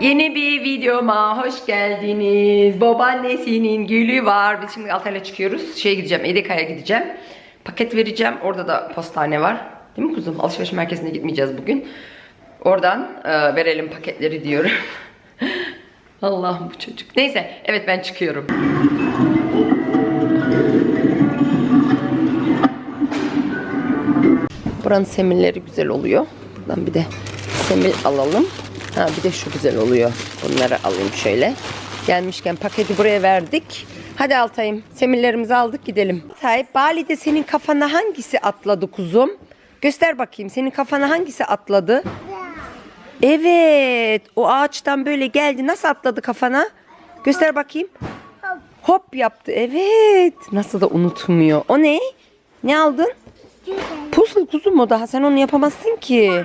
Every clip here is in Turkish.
Yeni bir videoma hoş geldiniz. Babaannesinin gülü var. Biz şimdi Altay'la çıkıyoruz. Şeye gideceğim, Edeka'ya gideceğim. Paket vereceğim. Orada da postane var. Değil mi kuzum? Alışveriş merkezine gitmeyeceğiz bugün. Oradan e, verelim paketleri diyorum. Allah'ım bu çocuk. Neyse, evet ben çıkıyorum. Buranın semilleri güzel oluyor. Buradan bir de semil alalım. Ha bir de şu güzel oluyor. Bunları alayım şöyle. Gelmişken paketi buraya verdik. Hadi Altay'ım semillerimizi aldık gidelim. Altay Bali'de senin kafana hangisi atladı kuzum? Göster bakayım senin kafana hangisi atladı? Evet o ağaçtan böyle geldi. Nasıl atladı kafana? Göster bakayım. Hop yaptı. Evet. Nasıl da unutmuyor. O ne? Ne aldın? Puzzle kuzum o daha. Sen onu yapamazsın ki.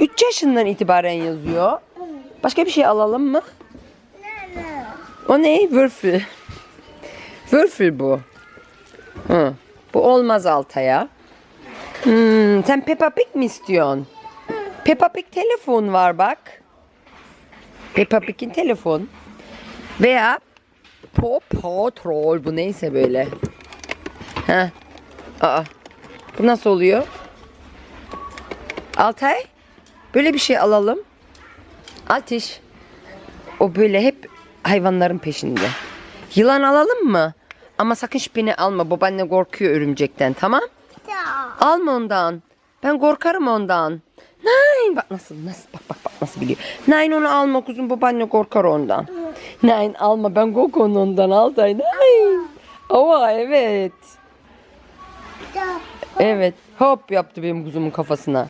3 yaşından itibaren yazıyor. Başka bir şey alalım mı? O ne? Würfel. Würfel bu. Hı. Bu olmaz Altay'a. Hmm, sen Peppa Pig mi istiyorsun? Peppa Pig telefon var bak. Peppa Pig'in telefon. Veya Paw Patrol bu neyse böyle. Ha. Aa. Bu nasıl oluyor? Altay. Böyle bir şey alalım. Ateş. O böyle hep hayvanların peşinde. Yılan alalım mı? Ama sakın şüpheni alma. Babaanne korkuyor örümcekten tamam? Alma ondan. Ben korkarım ondan. Nein bak nasıl nasıl bak bak bak nasıl biliyor. Nein onu alma kuzum babaanne korkar ondan. Nein alma ben korkuyorum ondan Altay. Nein. Ova evet. Evet. Hop yaptı benim kuzumun kafasına.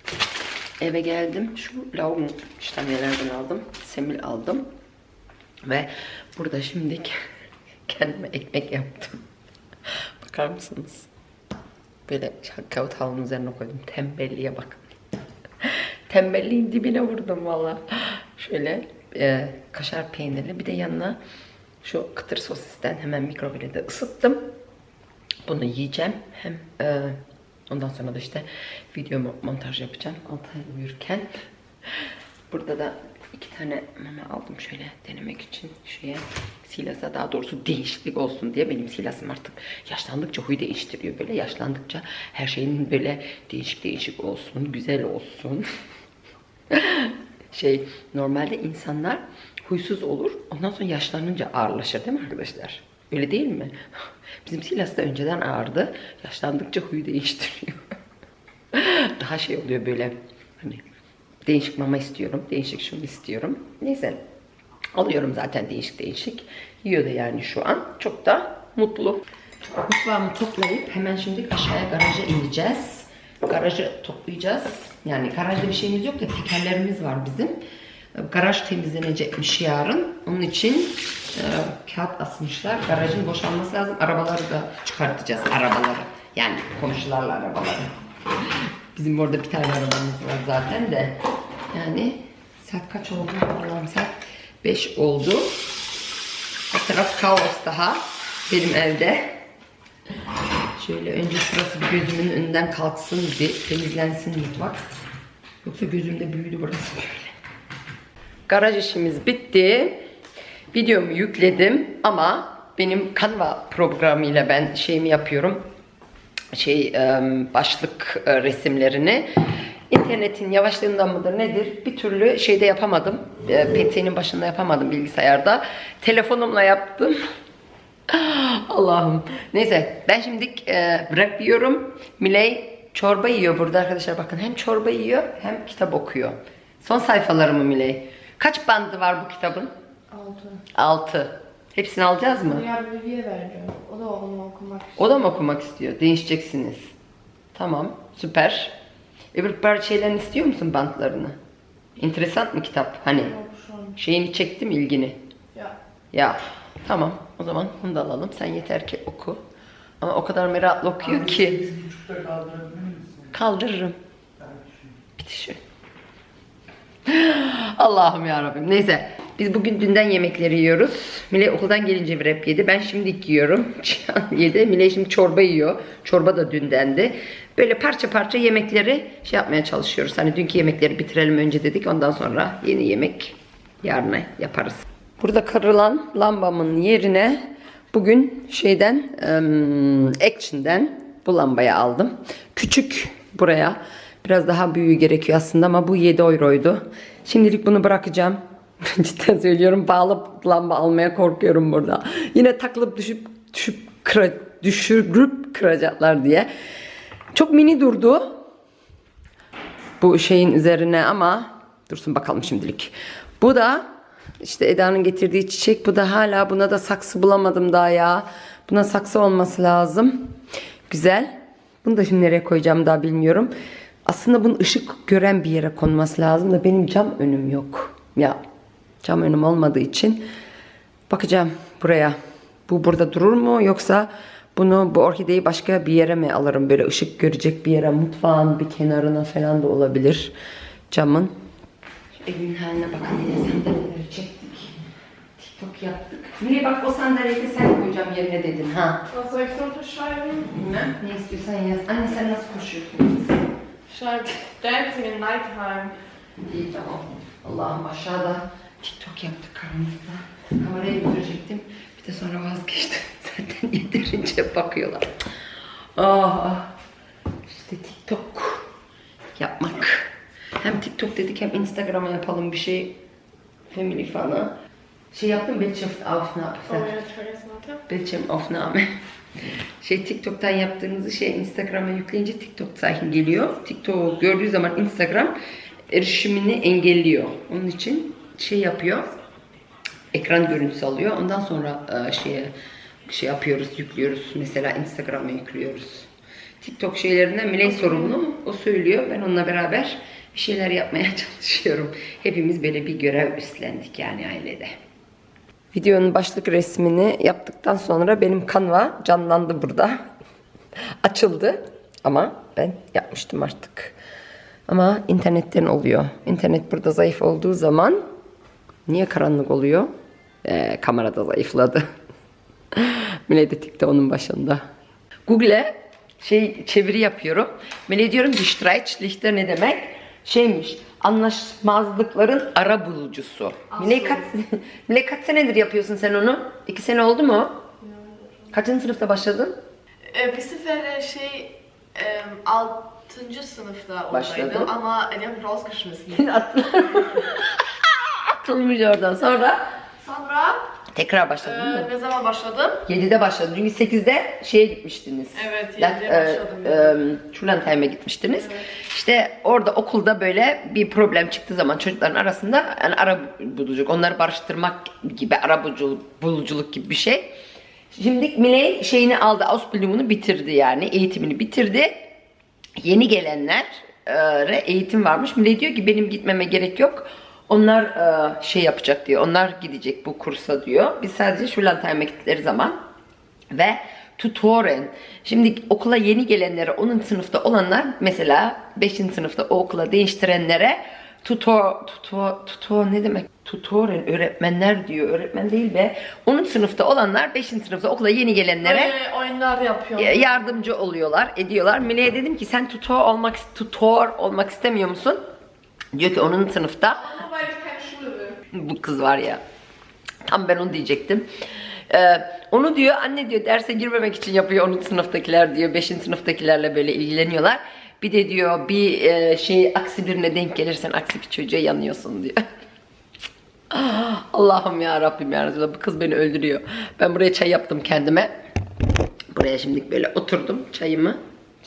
Eve geldim. Şu lavabonun işlemlerden aldım. Semil aldım. Ve burada şimdi kendime ekmek yaptım. Bakar mısınız? Böyle kağıt havlunun üzerine koydum. Tembelliğe bakın. Tembelliğin dibine vurdum valla. Şöyle e, kaşar peynirli bir de yanına şu kıtır sosisten hemen mikrovalede ısıttım. Bunu yiyeceğim. Hem e, ondan sonra da işte video mo- montaj yapacağım. Altay uyurken. Burada da iki tane mama aldım şöyle denemek için şeye Silas'a daha doğrusu değişiklik olsun diye benim Silas'ım artık yaşlandıkça huy değiştiriyor böyle yaşlandıkça her şeyin böyle değişik değişik olsun güzel olsun şey normalde insanlar huysuz olur ondan sonra yaşlanınca ağırlaşır değil mi arkadaşlar? Öyle değil mi? Bizim Silas da önceden ağırdı. Yaşlandıkça huyu değiştiriyor. Daha şey oluyor böyle hani değişik mama istiyorum. Değişik şunu istiyorum. Neyse. Alıyorum zaten değişik değişik. Yiyor da yani şu an. Çok da mutlu. Mutfağımı toplayıp hemen şimdi aşağıya garaja ineceğiz. Garajı toplayacağız. Yani garajda bir şeyimiz yok da tekerlerimiz var bizim. Garaj temizlenecekmiş yarın. Onun için e, kağıt asmışlar. Garajın boşalması lazım. Arabaları da çıkartacağız. Arabaları. Yani komşularla arabaları. Bizim orada bir tane arabamız var zaten de. Yani saat kaç oldu? Allah'ım saat 5 oldu. Her taraf kaos daha benim evde. Şöyle önce şurası gözümün önünden kalksın bir temizlensin mutfak. Yoksa gözümde büyüdü burası böyle. Garaj işimiz bitti. Videomu yükledim ama benim Canva programıyla ben şeyimi yapıyorum. Şey başlık e, resimlerini. İnternetin yavaşlığından mıdır nedir? Bir türlü şeyde yapamadım. E, PC'nin başında yapamadım bilgisayarda. Telefonumla yaptım. Allah'ım. Neyse ben şimdi e, wrap yiyorum. Miley çorba yiyor burada arkadaşlar bakın. Hem çorba yiyor hem kitap okuyor. Son sayfaları mı Miley? Kaç bandı var bu kitabın? Altı. 6. Hepsini alacağız mı? Diğer Vivi'ye vereceğim. O da onu okumak istiyor. O da mı okumak istiyor? Değişeceksiniz. Tamam, süper. Öbür parça şeylerini istiyor musun bantlarını? Enteresan mı kitap? Hani Yok şu an. şeyini çekti mi ilgini? Ya. Ya tamam o zaman bunu da alalım. Sen yeter ki oku. Ama o kadar meraklı okuyor ki. Kaldırırım. Bitişi. Allah'ım ya Rabbim. Neyse. Biz bugün dünden yemekleri yiyoruz. Mile okuldan gelince wrap yedi. Ben şimdi yiyorum. Cihan yedi. Mile şimdi çorba yiyor. Çorba da dündendi. Böyle parça parça yemekleri şey yapmaya çalışıyoruz. Hani dünkü yemekleri bitirelim önce dedik. Ondan sonra yeni yemek Yarına yaparız. Burada kırılan lambamın yerine bugün şeyden em, Action'den bu lambayı aldım. Küçük buraya. Biraz daha büyüğü gerekiyor aslında ama bu 7 euroydu. Şimdilik bunu bırakacağım. Cidden söylüyorum pahalı lamba almaya korkuyorum burada. Yine takılıp düşüp düşüp kıra, düşürüp kıracaklar diye. Çok mini durdu bu şeyin üzerine ama dursun bakalım şimdilik. Bu da işte Eda'nın getirdiği çiçek. Bu da hala buna da saksı bulamadım daha ya. Buna saksı olması lazım. Güzel. Bunu da şimdi nereye koyacağım daha bilmiyorum. Aslında bunun ışık gören bir yere konması lazım da benim cam önüm yok. Ya cam önüm olmadığı için bakacağım buraya. Bu burada durur mu yoksa bunu bu orkideyi başka bir yere mi alırım böyle ışık görecek bir yere mutfağın bir kenarına falan da olabilir camın. Evin haline bakın yine sandalyeleri çektik. TikTok yaptık. Niye bak o sandalyeyi de sen koyacağım yerine dedin ha. İch so unterschreiben? Bilmem. Ne istiyorsan yaz. Anne sen nasıl koşuyorsun? Schreib Dancing in Nighttime. İyi tamam. Allah'ım aşağıda TikTok yaptık karanlıkta. Kamerayı götürecektim. Bir de sonra vazgeçtim. Zaten yeterince bakıyorlar. Ah, işte TikTok yapmak. Hem TikTok dedik hem Instagram'a yapalım bir şey. Family falan. Şey yaptım Bildschirmaufnahme. Oh. Bildschirmaufnahme. Şey TikTok'tan yaptığınızı şey Instagram'a yükleyince TikTok zaten geliyor. TikTok gördüğü zaman Instagram erişimini engelliyor. Onun için şey yapıyor. Ekran görüntüsü alıyor. Ondan sonra e, şeye şey yapıyoruz, yüklüyoruz. Mesela Instagram'a yüklüyoruz. TikTok şeylerinden Miley sorumlu. O söylüyor. Ben onunla beraber bir şeyler yapmaya çalışıyorum. Hepimiz böyle bir görev üstlendik yani ailede. Videonun başlık resmini yaptıktan sonra benim kanva canlandı burada. Açıldı ama ben yapmıştım artık. Ama internetten oluyor. İnternet burada zayıf olduğu zaman niye karanlık oluyor? Ee, kamerada zayıfladı. Mile de onun başında. Google'e şey çeviri yapıyorum. Mile diyorum ki Streitschlichter ne demek? Şeymiş anlaşmazlıkların ara bulucusu. Mile kaç, Mile kaç senedir yapıyorsun sen onu? İki sene oldu mu? Kaçıncı sınıfta başladın? Äh, bir sefer şey ähm, 6. sınıfta Başladı. oradaydım ama die haben mich Atılmış oradan sonra Sonra tekrar başladın mı? äh, ne zaman başladım? 7'de başladın. Çünkü 8'de şeye gitmiştiniz. Evet, Dak- 7'de e, başladım. e, Schullandheim'e gitmiştiniz. İşte orada okulda böyle bir problem çıktığı zaman çocukların arasında yani ara buluculuk, onları barıştırmak gibi ara buluculuk, buluculuk gibi bir şey. Şimdi Miley şeyini aldı, Ausbildung'unu bitirdi yani eğitimini bitirdi. Yeni gelenlere eğitim varmış. Miley diyor ki benim gitmeme gerek yok. Onlar e, şey yapacak diyor. Onlar gidecek bu kursa diyor. Biz sadece Schullandheim'e gittikleri zaman ve tutoren. Şimdi okula yeni gelenlere, onun sınıfta olanlar mesela 5. sınıfta o okula değiştirenlere tutor, tutor, tutor ne demek? Tutoren, öğretmenler diyor. Öğretmen değil be. Onun sınıfta olanlar 5. sınıfta okula yeni gelenlere Böyle oyunlar yapıyorum. e, yardımcı oluyorlar, ediyorlar. Mine'ye dedim ki sen tutor olmak tutor olmak istemiyor musun? Diyor ki onun sınıfta bu kız var ya. Tam ben onu diyecektim. Ee, onu diyor anne diyor derse girmemek için yapıyor 10. sınıftakiler diyor 5. sınıftakilerle böyle ilgileniyorlar. Bir de diyor bir e, şey aksi birine denk gelirsen aksi bir çocuğa yanıyorsun diyor. Ah, Allah'ım ya Rabbim ya Resulallah bu kız beni öldürüyor. Ben buraya çay yaptım kendime. Buraya şimdi böyle oturdum çayımı.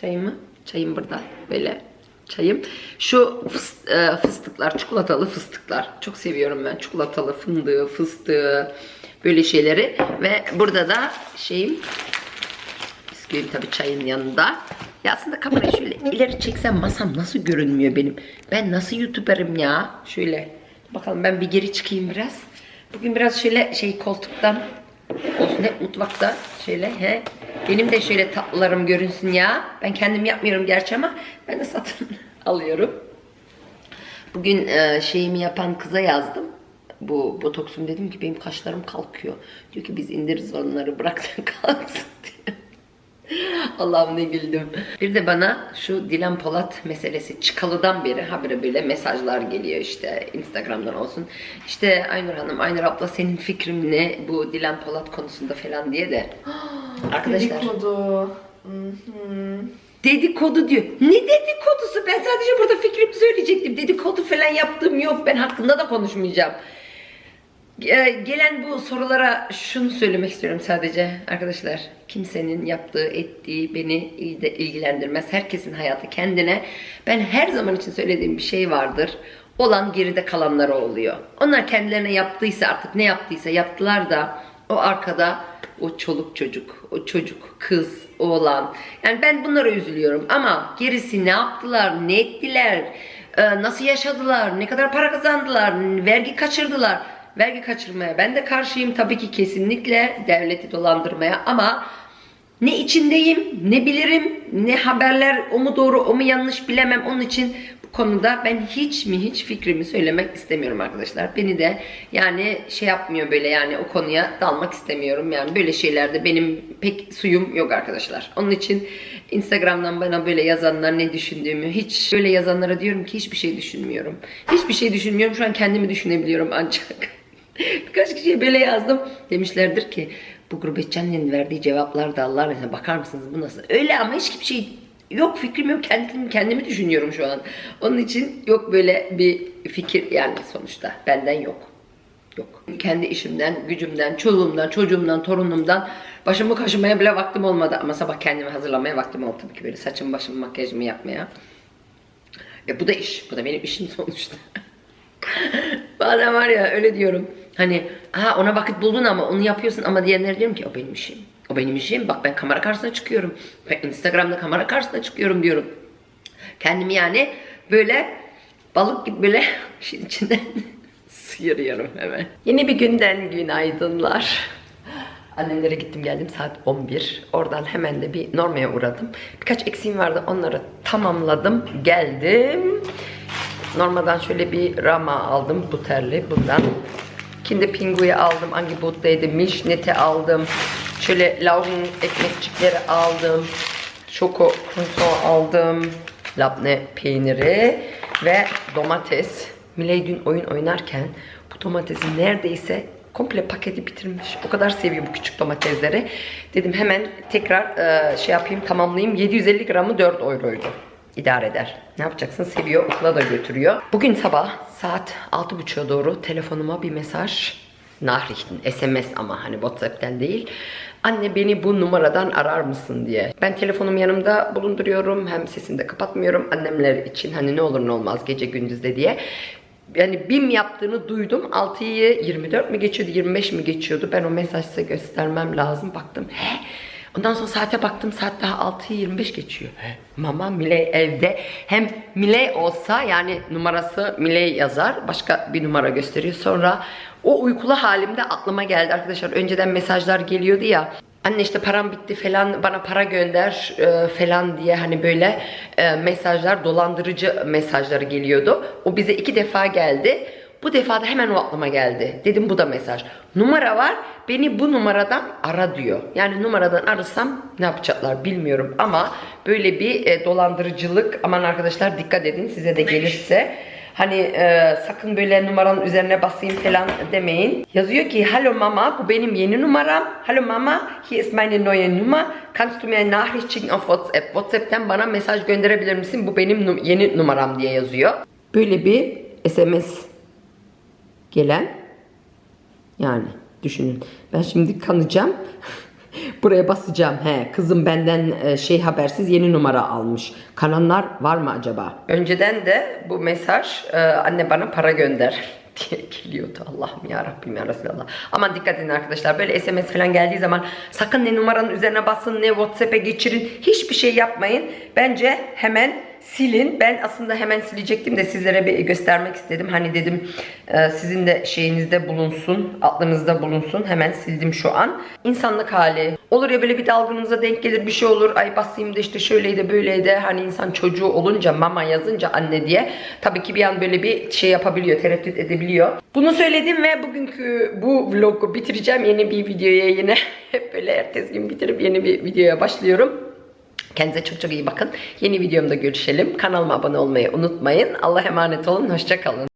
Çayımı. Çayım burada böyle çayım. Şu e, fıstıklar, çikolatalı fıstıklar. Çok seviyorum ben çikolatalı fındığı, fıstığı böyle şeyleri. Ve burada da şeyim bisküvim tabii çayın yanında. Ya aslında kamerayı şöyle ileri çeksem masam nasıl görünmüyor benim? Ben nasıl youtuberim ya? Şöyle bakalım ben bir geri çıkayım biraz. Bugün biraz şöyle şey koltuktan olsun hep mutfakta şöyle he. Benim de şöyle tatlılarım görünsün ya. Ben kendim yapmıyorum gerçi ama ben de satın alıyorum. Bugün e, şeyimi yapan kıza yazdım. Bu botoksum dedim ki benim kaşlarım kalkıyor. Diyor ki biz indiririz onları bırak sen kalksın diyor. Allah'ım ne güldüm. Bir de bana şu Dilan Polat meselesi çıkalıdan beri habire böyle mesajlar geliyor işte Instagram'dan olsun. İşte Aynur Hanım, Aynur abla senin fikrin ne bu Dilan Polat konusunda falan diye de. Arkadaşlar Dedikodu. Mhm. dedikodu diyor. Ne dedikodusu? Ben sadece burada fikrimi söyleyecektim. Dedikodu falan yaptığım yok. Ben hakkında da konuşmayacağım. Ee, Gelen bu sorulara şunu söylemek istiyorum sadece arkadaşlar. Kimsenin yaptığı, ettiği beni ilgilendirmez. Herkesin hayatı kendine. Ben her zaman için söylediğim bir şey vardır. Olan geride kalanlara oluyor. Onlar kendilerine yaptıysa artık ne yaptıysa yaptılar da o arkada o çoluk çocuk, o çocuk, kız, oğlan. Yani ben bunlara üzülüyorum ama gerisi ne yaptılar, ne ettiler, e, nasıl yaşadılar, ne kadar para kazandılar, vergi kaçırdılar. Vergi kaçırmaya ben de karşıyım tabii ki kesinlikle devleti dolandırmaya ama ne içindeyim, ne bilirim, ne haberler o mu doğru, o mu yanlış bilemem. Onun için bu konuda ben hiç mi hiç fikrimi söylemek istemiyorum arkadaşlar. Beni de yani şey yapmıyor böyle yani o konuya dalmak istemiyorum. Yani böyle şeylerde benim pek suyum yok arkadaşlar. Onun için Instagram'dan bana böyle yazanlar ne düşündüğümü hiç böyle yazanlara diyorum ki hiçbir şey düşünmüyorum. Hiçbir şey düşünmüyorum. Şu an kendimi düşünebiliyorum ancak. Birkaç kişiye böyle yazdım. Demişlerdir ki bu gurbetçinin verdiği cevaplar da Allah aşkına bakar mısınız bu nasıl? Öyle ama hiçbir şey yok fikrim yok kendimi, kendimi düşünüyorum şu an. Onun için yok böyle bir fikir yani sonuçta benden yok. Yok. Kendi işimden, gücümden, çoluğumdan, çocuğumdan, torunumdan başımı kaşımaya bile vaktim olmadı. Ama sabah kendimi hazırlamaya vaktim oldu tabii ki böyle saçım başımı makyajımı yapmaya. E bu da iş. Bu da benim işim sonuçta. Bazen var ya öyle diyorum. Hani ha ona vakit buldun ama onu yapıyorsun ama diyenlere diyorum ki o benim işim. O benim işim. Bak ben kamera karşısına çıkıyorum. Ben Instagram'da kamera karşısına çıkıyorum diyorum. Kendimi yani böyle balık gibi böyle işin içinden sıyırıyorum hemen. Yeni bir günden günaydınlar. Annemlere gittim geldim saat 11. Oradan hemen de bir Norma'ya uğradım. Birkaç eksiğim vardı onları tamamladım. Geldim. Norma'dan şöyle bir rama aldım buterli bundan. Kinder Pingu'yu aldım. Hangi bottaydı? Mişnet'i aldım. Şöyle Laugen ekmekçikleri aldım. Şoko croissant aldım. Labne peyniri ve domates. Miley dün oyun oynarken bu domatesi neredeyse komple paketi bitirmiş. O kadar seviyor bu küçük domatesleri. Dedim hemen tekrar e, şey yapayım tamamlayayım. 750 gramı 4 euroydu. İdare eder. Ne yapacaksın? Seviyor, okula da götürüyor. Bugün sabah saat 6.30'a doğru telefonuma bir mesaj Nachrichten, SMS ama hani WhatsApp'ten değil. Anne beni bu numaradan arar mısın diye. Ben telefonumu yanımda bulunduruyorum. Hem sesini de kapatmıyorum. Annemler için hani ne olur ne olmaz gece gündüzde diye. Yani BİM yaptığını duydum. 6'yı 24 mi geçiyordu, 25 mi geçiyordu? Ben o mesajı size göstermem lazım. Baktım. He? Ondan sonra saate baktım saat daha 6'yı 25 geçiyor. He? Mama Miley evde. Hem Miley olsa yani numarası Miley yazar. Başka bir numara gösteriyor. Sonra o uykulu halimde aklıma geldi arkadaşlar. Önceden mesajlar geliyordu ya. Anne işte param bitti falan bana para gönder e, falan diye hani böyle e, mesajlar dolandırıcı mesajları geliyordu. O bize iki defa geldi. Bu defa da hemen o aklıma geldi. Dedim bu da mesaj. Numara var. Beni bu numaradan ara diyor. Yani numaradan arasam ne yapacaklar bilmiyorum ama böyle bir e, dolandırıcılık aman arkadaşlar dikkat edin size de gelirse. Hani e, sakın böyle numaranın üzerine basayım falan demeyin. Yazıyor ki Hallo Mama bu benim yeni numaram. Hallo Mama hier ist meine neue Nummer. Kannst du mir eine Nachricht schicken auf WhatsApp? WhatsApp'ten bana mesaj gönderebilir misin? Bu benim num- yeni numaram diye yazıyor. Böyle bir SMS gelen yani düşünün. Ben şimdi kanacağım. Buraya basacağım. He, kızım benden e, şey habersiz yeni numara almış. Kananlar var mı acaba? Önceden de bu mesaj e, anne bana para gönder diye geliyordu. Allah'ım ya Rabbim ya Resulallah. Aman dikkat edin arkadaşlar. Böyle SMS falan geldiği zaman sakın ne numaranın üzerine basın ne WhatsApp'e geçirin. Hiçbir şey yapmayın. Bence hemen silin. Ben aslında hemen silecektim de sizlere bir göstermek istedim. Hani dedim e, sizin de şeyinizde bulunsun, aklınızda bulunsun. Hemen sildim şu an. İnsanlık hali. Olur ya böyle bir dalgınıza denk gelir bir şey olur. Ay basayım da işte şöyleydi böyleydi. Hani insan çocuğu olunca mama yazınca anne diye. Tabii ki bir an böyle bir şey yapabiliyor, tereddüt edebiliyor. Bunu söyledim ve bugünkü bu vlogu bitireceğim. Yeni bir videoya yine hep böyle ertesi gün bitirip yeni bir videoya başlıyorum. Kendinize çok çok iyi bakın. Yeni videomda görüşelim. Kanalıma abone olmayı unutmayın. Allah'a emanet olun. Hoşça kalın.